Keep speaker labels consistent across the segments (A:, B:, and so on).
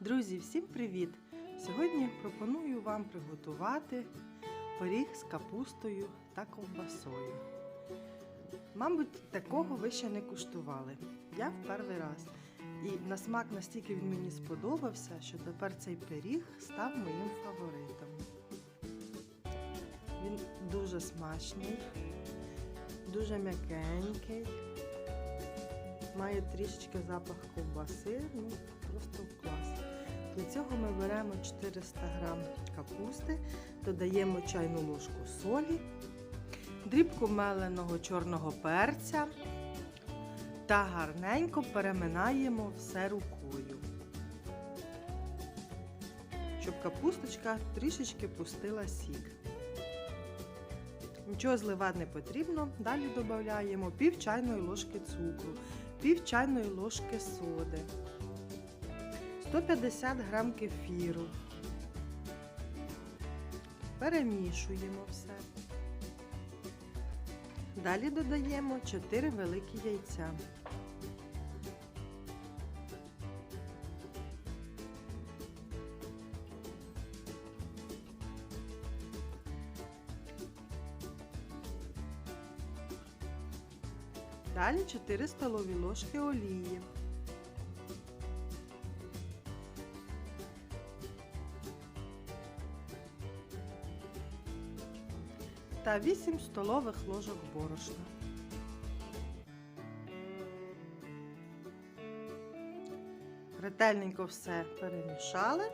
A: Друзі, всім привіт! Сьогодні пропоную вам приготувати пиріг з капустою та ковбасою. Мабуть, такого ви ще не куштували. Я в перший раз. І на смак настільки він мені сподобався, що тепер цей пиріг став моїм фаворитом. Він дуже смачний, дуже м'якенький, має трішечки запах ковбаси, ну. Для цього ми беремо 400 г капусти, додаємо чайну ложку солі, дрібку меленого чорного перця та гарненько переминаємо все рукою, щоб капусточка трішечки пустила сік. Нічого зливати не потрібно. Далі додаємо пів чайної ложки цукру, пів чайної ложки соди, 150 грам кефіру. Перемішуємо все. Далі додаємо 4 великі яйця. Далі 4 столові ложки олії. Та 8 столових ложок борошна. Ретельненько все перемішали.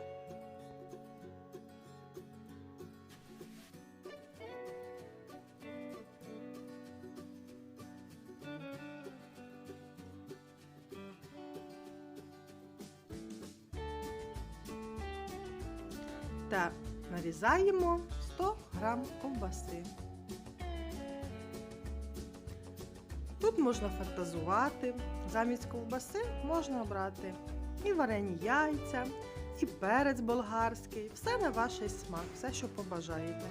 A: та нарізаємо 100 грам ковбаси. Тут можна фантазувати, замість ковбаси можна обрати і варені яйця, і перець болгарський, все на ваш смак, все, що побажаєте.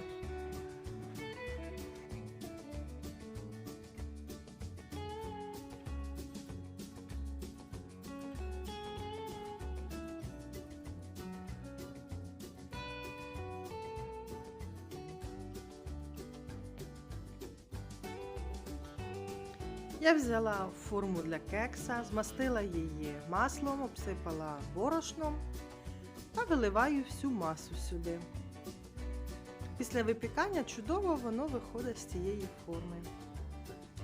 A: Я взяла форму для кекса, змастила її маслом, обсипала борошном та виливаю всю масу сюди. Після випікання чудово воно виходить з цієї форми.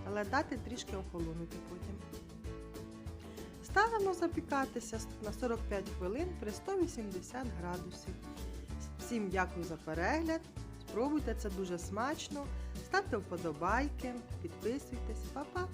A: Але дати трішки охолонути потім. Ставимо запікатися на 45 хвилин при 180 градусів. Всім дякую за перегляд. Спробуйте це дуже смачно. Ставте вподобайки, підписуйтесь, Па-па!